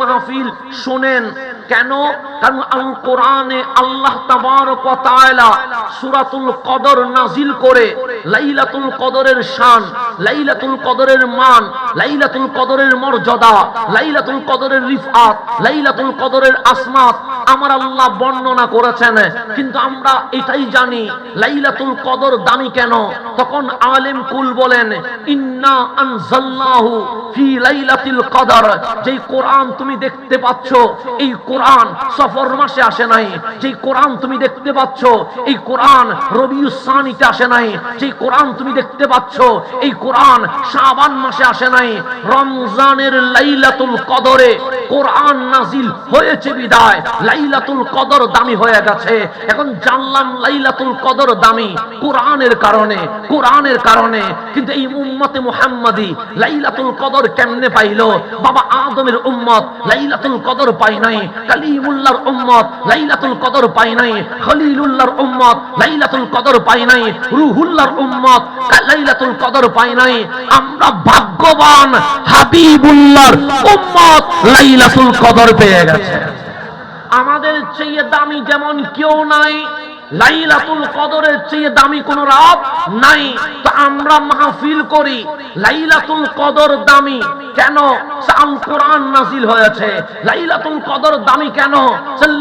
মাহফিল শোনেন। কেন? কারণ আল কোরআনে আল্লাহ কদর নাজিল করে। লাইলাতুল কদরের শান, লাইলাতুল কদরের মান, লাইলাতুল কদরের মর্যাদা, লাইলাতুল কদরের রিফাত লাইলাতুল কদরের আসমাত আমার আল্লাহ বর্ণনা করেছেন, কিন্তু আমরা এটাই জানি, লাইলাতুল কদর দামি কেন? তখন আলেম কুল বলেন, ইন্না আনজালনাহু ফি লাইলাতিল কদর। যেই কোরআন তুমি দেখতে পাচ্ছ, এই কোরআন সফর মাসে আসে নাই। যেই কোরআন তুমি দেখতে পাচ্ছ, এই কোরআন রবিউসানিতে আসে নাই। যেই কোরআন তুমি দেখতে পাচ্ছ, এই কোরআন শাবান মাসে আসে নাই। রমজানের লাইলাতুল কদরে কোরআন নাজিল হয়েছে বিদায়। লাইলাতুল কদর দামি হয়ে গেছে। এখন জানলাম লাইলাতুল কদর দামি কোরআনের কারণে কোরআনের কারণে। কিন্তু এই উম্মতে মুহাম্মাদি লাইলাতুল কদর কেমনে পাইলো? বাবা আদমের উম্মত লাইলাতুল কদর পাই নাই, কালিমুল্লাহর উম্মত লাইলাতুল কদর পাই নাই, খলিলুল্লাহর উম্মত লাইলাতুল কদর পাই নাই, রুহুল্লাহর উম্মত লাইলাতুল কদর পাই নাই। আমরা ভাগ্যবান হাবিবুল্লাহর উম্মত লাইলাতুল কদর পেয়ে গেছে। আমাদের চেয়ে দামি যেমন কেউ নাই লাইলাতুল কদরের চেয়ে দামি কোন রাত নাই। তো আমরা মাহফিল করি। লাইলাতুল কদর দামি। কেন? আল কোরআন নাজিল হয়েছে। লাইলাতুল কদর দামি কেন?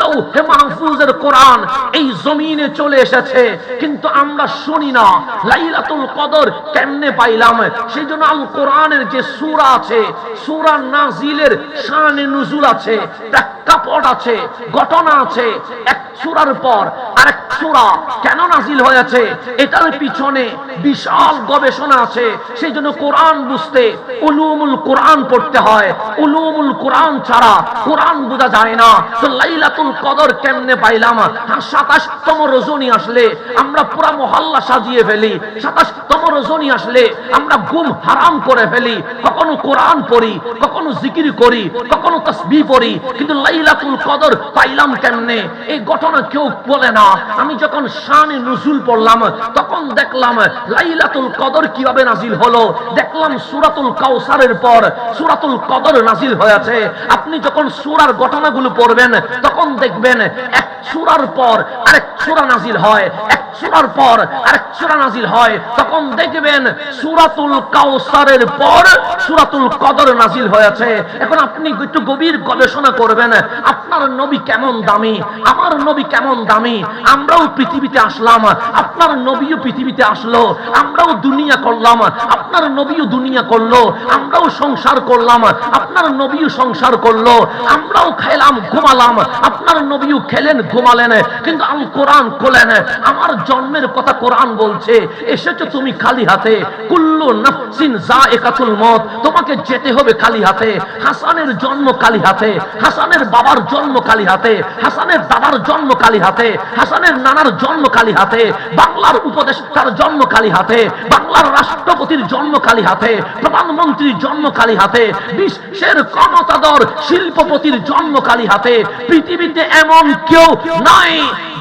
লৌহে মাহফুজের কোরআন এই জমিনে চলে এসেছে। কিন্তু আমরা শুনি না লাইলাতুল কদর কেমনে পাইলাম? সেই জন্য আল কোরআনের যে সূরা আছে, সূরা নাজিলের শানে নুজুল আছে, প্রেক্ষাপট আছে, ঘটনা আছে। এক সূরার পর আরেক সূরা কেন নাজিল হয়েছে? এটার পিছনে বিশাল গবেষণা আছে। সেই জন্য কোরআন বুঝতে উলুমুল কোরআন পড়তে হয়। উলুমুল কোরআন ছাড়া কোরআন বোঝা যায় না। তো লাইলাতুল কদর কেমনে পাইলাম? হ্যাঁ সাতাশতম রজনী আসলে আমরা পুরা মহল্লা সাজিয়ে ফেলি। সাতাশতম রজনী আসলে আমরা গুম হারাম করে ফেলি। কখনো কোরআন পড়ি, কখনো জিকির করি, কখনো তসবি পড়ি। কিন্তু লাইলাতুল কদর পাইলাম কেমনে? এই ঘটনা কেউ বলে না। আমি যখন শানে নজুল পড়লাম, তখন দেখলাম লাইলাতুল কদর কীভাবে নাজিল হলো? দেখলাম সুরাতুল কাউসারের পর সুরাতুল কদর নাজিল হয়েছে। আপনি যখন সুরার ঘটনাগুলো পড়বেন, তখন দেখবেন এক সুরার পর আরেক সুরা নাজিল হয়। এক সুরার পর আরেক সুরা নাজিল হয়, তখন দেখবেন সুরাতুল কাউসারের পর সুরাতুল কদর নাজিল হয়েছে। এখন আপনি একটু গভীর গবেষণা করবেন, আপনার নবী কেমন দামি, আমার নবী কেমন দামি, আমরাও পৃথিবীতে আসলাম, আপনার নবীও পৃথিবীতে আসলো, আমরাও দুনিয়া করলাম, আপনার নবীও দুনিয়া করল, আমরাও সংসার করলাম, আপনার নবীও সংসার করল, আমরাও খেলাম, ঘুমালাম, আপনার নবীও খেলেন, ঘুমালেন, কিন্তু আল কোরআন খোলেন, আমার জন্মের কথা কোরআন বলছে এসেছ তুমি খালি হাতে কুল্লু নাফসিন যায়কাতুল মত তোমাকে যেতে হবে খালি হাতে হাসানের জন্ম খালি হাতে হাসানের বাবার জন্ম খালি হাতে হাসানের দাদার জন্ম খালি হাতে হাসানের নানার জন্ম খালি হাতে বাংলার উপদেষ্টার জন্ম খালি হাতে বাংলার রাষ্ট্রপতির জন্ম খালি হাতে প্রধানমন্ত্রীর জন্ম খালি হাতে বিশ্বের ক্ষমতাধর শিল্পপতির জন্ম খালি হাতে পৃথিবীতে এমন কেউ নাই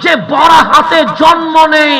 যে বড় হাতে জন্ম নেই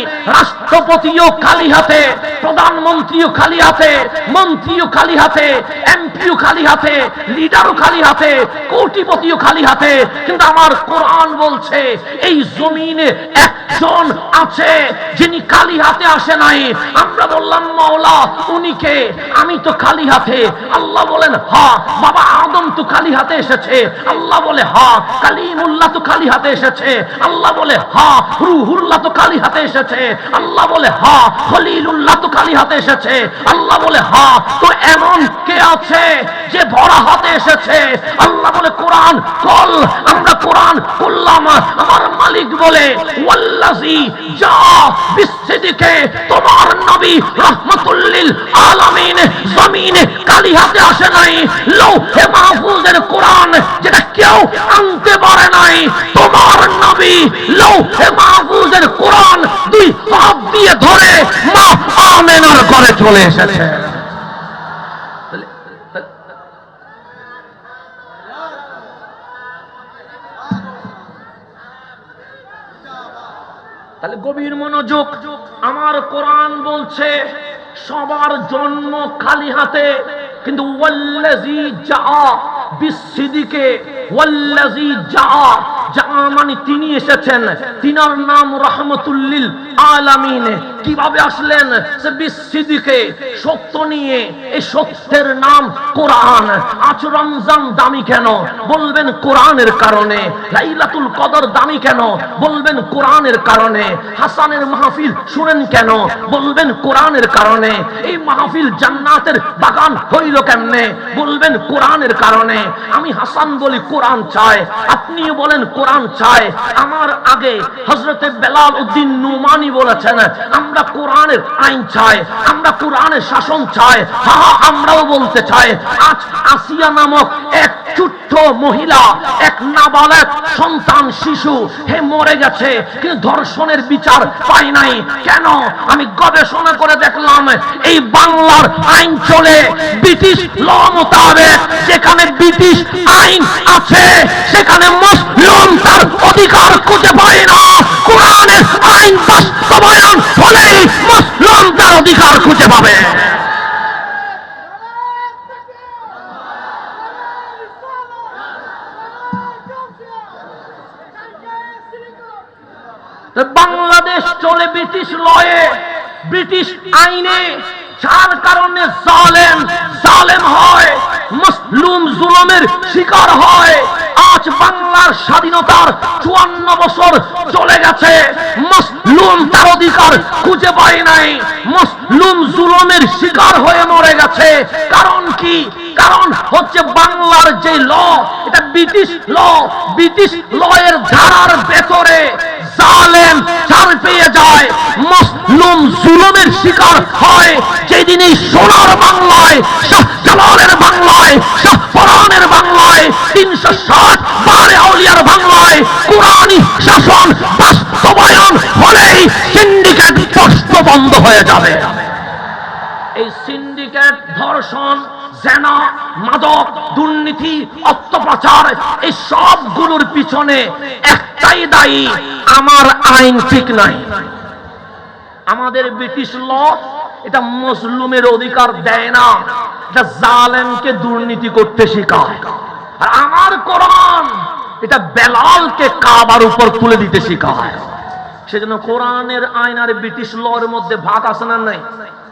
রাষ্ট্রপতিও খালি হাতে, প্রধানমন্ত্রীও খালি হাতে, মন্ত্রীও খালি হাতে, এমপিও খালি হাতে, লিডারও খালি হাতে, কোটিপতিও খালি হাতে। কিন্তু আমার কোরআন বলছে, এই জমিনে একজন আছে যিনি খালি হাতে আসে নাই। আমরা বললাম, মাওলা উনিকে আমি তো খালি হাতে। আল্লাহ বলেন, হা, বাবা আদম তো খালি হাতে এসেছে। আল্লাহ বলে, হা, কালিমুল্লাহ তো খালি হাতে এসেছে। আল্লাহ বলে, হা, রুহুল্লাহ তো খালি হাতে এসেছে। আল্লাহ বলে, হা, খলিলুল্লাহ তো খালি হাতে এসেছে। আল্লাহ বলে, হা, তো এমন কে আছে যে ভরা হাতে এসেছে? আল্লাহ বলে, কোরআন কল আমরা কোরআন করলাম আমার মালিক বলে ওয়াল্লাজি যা তোমার নবী আলামিন খালি হাতে আসে নাই। লৌহে মাহফুজের কোরআন যেটা কেউ আনতে পারে নাই। তোমার নবী লৌহে মাহফুজের কোরআন হাত দিয়ে ধরে মা আমেনার ঘরে চলে এসেছে। তাহলে গভীর মনোযোগ আমার কোরআন বলছে, সবার জন্ম খালি হাতে, কিন্তু ওয়াল্লাজি যা বিসিদিকে ওয়াল্লাযী যা যা তিনি এসেছেন। তিনার নাম রহমতুল্লিল আলামিন। কীভাবে আসলেন? সে বিসিদিকে সত্য নিয়ে, এই সত্যের নাম কোরআন। আজ রমজান দামি কেন? বলবেন কোরআনের কারণে। লাইলাতুল কদর দামি কেন? বলবেন কোরআনের কারণে। হাসানের মাহফিল শুনেন কেন? বলবেন কোরআনের কারণে। এই মাহফিল জান্নাতের বাগান হইল কেমনে? বলবেন কোরআনের কারণে। আমি হাসান বলি, কোরআন চায়। আপনিও বলেন, কোরআন চায়। আমার আগে হজরতে বেলাল উদ্দিন নুমানি বলেছেন আমরা কোরআনের আইন চাই, আমরা কোরআনের শাসন চাই, হা আমরাও বলতে চাই, আজ আসিয়া নামক এক ছোট্ট মহিলা, এক নাবালক সন্তান, শিশু, হে মরে গেছে, কিন্তু ধর্ষণের বিচার পাই নাই। কেন? আমি গবেষণা করে দেখলাম, এই বাংলার আইন চলে ব্রিটিশ ল মোতাবেক, যেখানে ব্রিটিশ আইন আছে, সেখানে মুসলিম তার অধিকার খুঁজে পায় না কোরআনের আইন বাস্তবায়ন হলেই মুসলিম তার অধিকার খুঁজে পাবে। বাংলাদেশ চলে ব্রিটিশ লয়ে, ব্রিটিশ আইনে, যার কারণে জালেম জালেম হয়, মুসলুম জুলুমের শিকার হয়। বাংলার স্বাধীনতার চুয়ান্ন বছর চলে গেছে। মুসলুম তার অধিকার খুঁজে পায় নাই। মুসলুম জুলুমের শিকার হয়ে মরে গেছে। কারণ কি? কারণ হচ্ছে বাংলার যে ল, এটা ব্রিটিশ ল। ব্রিটিশ ল এর ধারার ভেতরে জালেম চাল পেয়ে যায়। মসলুম জুলুমের শিকার হয়। যেদিন এই সোনার বাংলায় বন্ধ হয়ে যাবে। এই সিন্ডিকেট, ধর্ষণ, জেনা, মাদক, দুর্নীতি অর্থপাচার এই সবগুলোর পিছনে একটাই দায়ী, আমার আইন ঠিক নাই। আমাদের ব্রিটিশ ল এটা মুসলুমের অধিকার দেয় না, এটা জালেমকে দুর্নীতি করতে শেখায়। আর আমার কোরআন এটা বেলালকে কাবার উপর তুলে দিতে শেখায়। সেজন্য কোরআনের আইন ব্রিটিশ লর মধ্যে ভাগ আছে না নাই?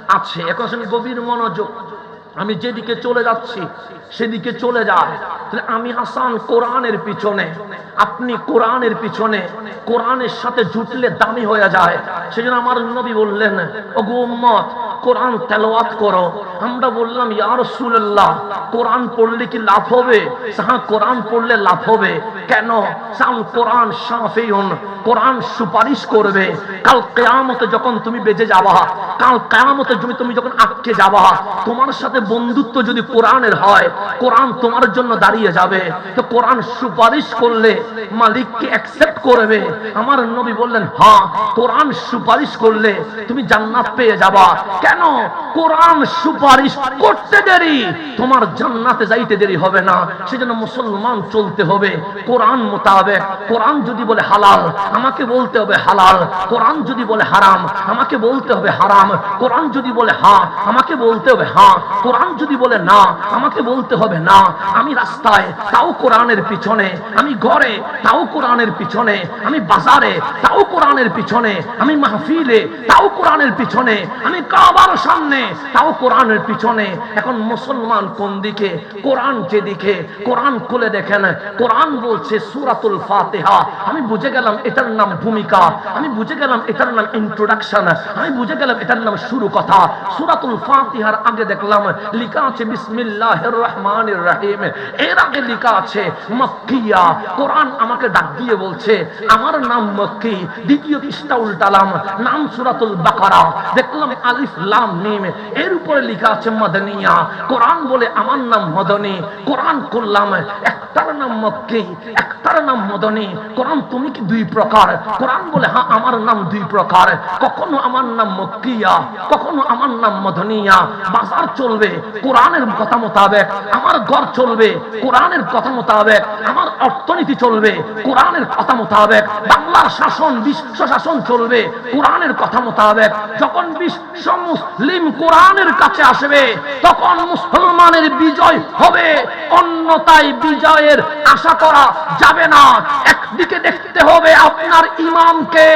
আছে। এখন গভীর মনোযোগ। আমি যেদিকে চলে যাচ্ছি, সেদিকে চলে যায় তাহলে আমি হাসান কোরআনের পিছনে। আপনি কোরআনের পিছনে। কোরআনের সাথে জুটলে দামি হয়ে যায়। সেজন্য আমার নবী বললেন ও গোম্মত কোরআন তেলাওয়াত করো। আমরা বললাম, ইয়া রাসূলুল্লাহ, কোরআন পড়লে কি লাভ হবে? হ্যাঁ কোরআন পড়লে লাভ হবে। কেন? সাম, কোরআন শাফিউন, কোরআন সুপারিশ করবে। কাল কিয়ামতে যখন তুমি বেঁচে যাবা, কাল কিয়ামতে তুমি তুমি যখন আটকে যাবা, তোমার সাথে বন্ধুত্ব যদি কোরআনের হয়, কোরআন তোমার জন্য দাঁড়িয়ে যাবে। তো কোরআন সুপারিশ করলে মালিককে অ্যাকসেপ্ট করবে। আমার নবী বললেন হ্যাঁ কোরআন সুপারিশ করলে তুমি জান্নাত পেয়ে যাবা। কেন? কোরআন সুপারিশ করতে দেরি। তোমার জান্নাতে যাইতে দেরি হবে না। সেজন্য মুসলমান চলতে হবে। কোরআন মোতাবেক। কোরআন যদি বলে হালাল, আমাকে বলতে হবে হালাল। কোরআন যদি বলে হারাম, আমাকে বলতে হবে হারাম। কোরআন যদি বলে হ্যাঁ আমাকে বলতে হবে হ্যাঁ কোরআন যদি বলে না, আমাকে বলতে হবে না। আমি রাস্তায়, তাও কোরআনের পিছনে। আমি ঘরে, তাও কোরআনের পিছনে। আমি বাজারে, তাও কোরআনের পিছনে। আমি মাহফিলে, তাও কোরআনের পিছনে। আমি কাবার সামনে, তাও কোরআনের পিছনে। এখন মুসলমান কোন দিকে? কোরআন যেদিকে কোরআন খুলে দেখেন। কোরআন বলছে সুরাতুল ফাতিহা। আমি বুঝে গেলাম এটার নাম ভূমিকা। আমি বুঝে গেলাম এটার নাম ইন্ট্রোডাকশন আমি বুঝে গেলাম এটার নাম শুরু কথা। সুরাতুল ফাতিহার আগে দেখলাম, লিখা আছে বিসমিল্লাহির রহমানির রহিম। এর আগে লিখা আছে মক্কিয়া। কোরআন আমাকে ডাক দিয়ে বলছে, আমার নাম মক্কি, দ্বিতীয় পৃষ্ঠা উল্টালাম। নাম সুরাতুল বাকারা। দেখলাম আলিফ লাম মিম এর উপরে লেখা আছে, মদনিয়া। কোরআন বলে, আমার নাম মদনী। কোরআন করলাম। একটার নাম মক্কি, একটার নাম মদনী। কোরআন তুমি কি দুই প্রকার? কোরআন বলে হ্যাঁ আমার নাম দুই প্রকার। কখনো আমার নাম মক্কিয়া, কখনো আমার নাম মদনিয়া। বাজার চলবে, কোরআনের কথা মোতাবেক। আমার ঘর চলবে, কোরআনের কথা মোতাবেক। আমার অর্থনীতি চলবে, কোরআনের কথা মোতাবেক। বাংলার শাসন, বিশ্ব শাসন চলবে, কোরআনের কথা মোতাবেক। যখন বিশ্ব মুসলিম কোরআনের কাছে আসবে, তখন মুসলমানের বিজয় হবে। অন্যতায় বিজয়ের আশা করা যাবে না। একদিকে দেখতে হবে আপনার ইমামকে